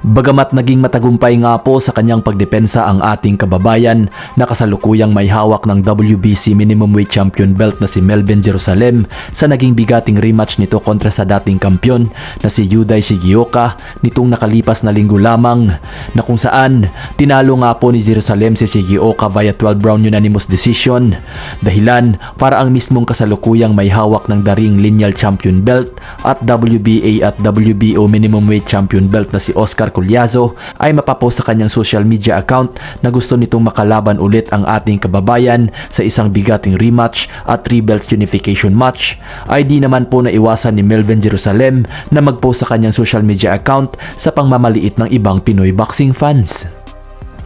Bagamat naging matagumpay nga po sa kanyang pagdepensa ang ating kababayan na kasalukuyang may hawak ng WBC Minimum Weight Champion belt na si Melvin Jerusalem sa naging bigating rematch nito kontra sa dating kampyon na si Yuday Shigioka nitong nakalipas na linggo lamang na kung saan tinalo nga po ni Jerusalem si Shigioka via 12 round unanimous decision. Dahilan para ang mismong kasalukuyang may hawak ng daring lineal champion belt at WBA at WBO minimum weight champion belt na si Oscar Colyazo ay mapapost sa kanyang social media account na gusto nitong makalaban ulit ang ating kababayan sa isang bigating rematch at 3 belts unification match ay di naman po naiwasan ni Melvin Jerusalem na magpost sa kanyang social media account sa pangmamaliit ng ibang Pinoy boxing fans.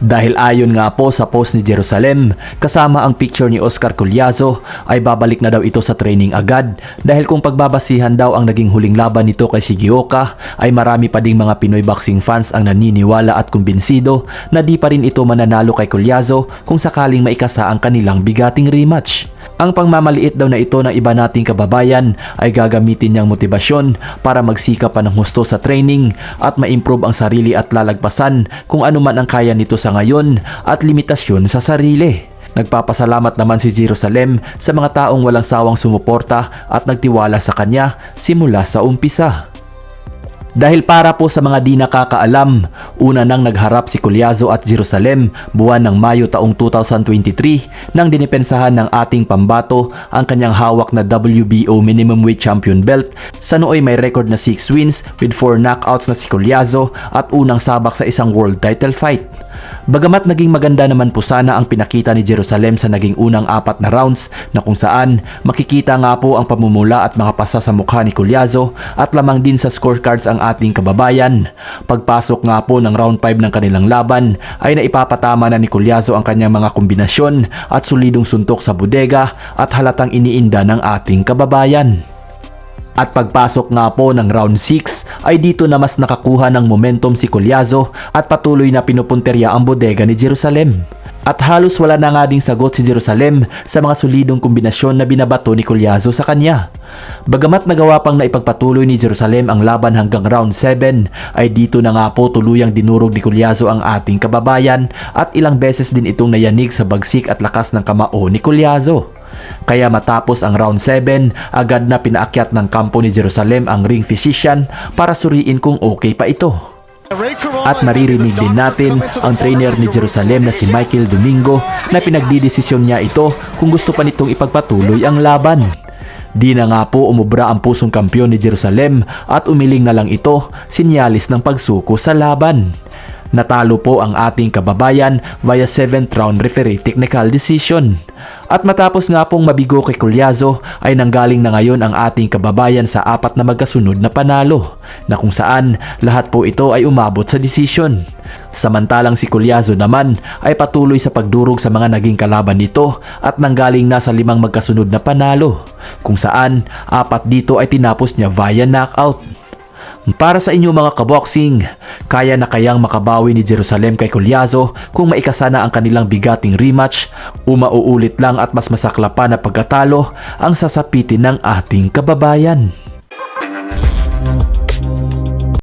Dahil ayon nga po sa post ni Jerusalem, kasama ang picture ni Oscar Colyazo ay babalik na daw ito sa training agad dahil kung pagbabasihan daw ang naging huling laban nito kay Shigioka ay marami pa ding mga Pinoy boxing fans ang naniniwala at kumbinsido na di pa rin ito mananalo kay Colyazo kung sakaling maikasa ang kanilang bigating rematch. Ang pangmamaliit daw na ito ng iba nating kababayan ay gagamitin niyang motibasyon para magsikap pa ng husto sa training at ma-improve ang sarili at lalagpasan kung ano man ang kaya nito sa ngayon at limitasyon sa sarili. Nagpapasalamat naman si Jerusalem sa mga taong walang sawang sumuporta at nagtiwala sa kanya simula sa umpisa. Dahil para po sa mga di nakakaalam, una nang nagharap si Colyazo at Jerusalem buwan ng Mayo taong 2023 nang dinipensahan ng ating pambato ang kanyang hawak na WBO minimum weight champion belt sa nooy may record na 6 wins with 4 knockouts na si Colyazo at unang sabak sa isang world title fight. Bagamat naging maganda naman po sana ang pinakita ni Jerusalem sa naging unang apat na rounds na kung saan makikita nga po ang pamumula at mga pasa sa mukha ni Colyazo at lamang din sa scorecards ang ating kababayan. Pagpasok nga po ng round 5 ng kanilang laban ay naipapatama na ni Colyazo ang kanyang mga kombinasyon at solidong suntok sa bodega at halatang iniinda ng ating kababayan. At pagpasok nga po ng round 6 ay dito na mas nakakuha ng momentum si Colyazo at patuloy na pinupunterya ang bodega ni Jerusalem. At halos wala na nga ding sagot si Jerusalem sa mga solidong kombinasyon na binabato ni Colyazo sa kanya. Bagamat nagawa pang naipagpatuloy ni Jerusalem ang laban hanggang round 7 ay dito na nga po tuluyang dinurog ni Colyazo ang ating kababayan at ilang beses din itong nayanig sa bagsik at lakas ng kamao ni Colyazo. Kaya matapos ang round 7, agad na pinaakyat ng kampo ni Jerusalem ang ring physician para suriin kung okay pa ito. At maririnig din natin ang trainer ni Jerusalem na si Michael Domingo na pinagdidesisyon niya ito kung gusto pa nitong ipagpatuloy ang laban. Di na nga po umubra ang pusong kampyon ni Jerusalem at umiling na lang ito sinyalis ng pagsuko sa laban. Natalo po ang ating kababayan via 7th round referee technical decision. At matapos nga pong mabigo kay Colyazo ay nanggaling na ngayon ang ating kababayan sa apat na magkasunod na panalo na kung saan lahat po ito ay umabot sa decision. Samantalang si Colyazo naman ay patuloy sa pagdurog sa mga naging kalaban nito at nanggaling na sa limang magkasunod na panalo kung saan apat dito ay tinapos niya via knockout. Para sa inyo mga kaboxing, kaya na kayang makabawi ni Jerusalem kay Colyazo kung maikasa na ang kanilang bigating rematch o mauulit lang at mas masakla pa na pagkatalo ang sasapitin ng ating kababayan.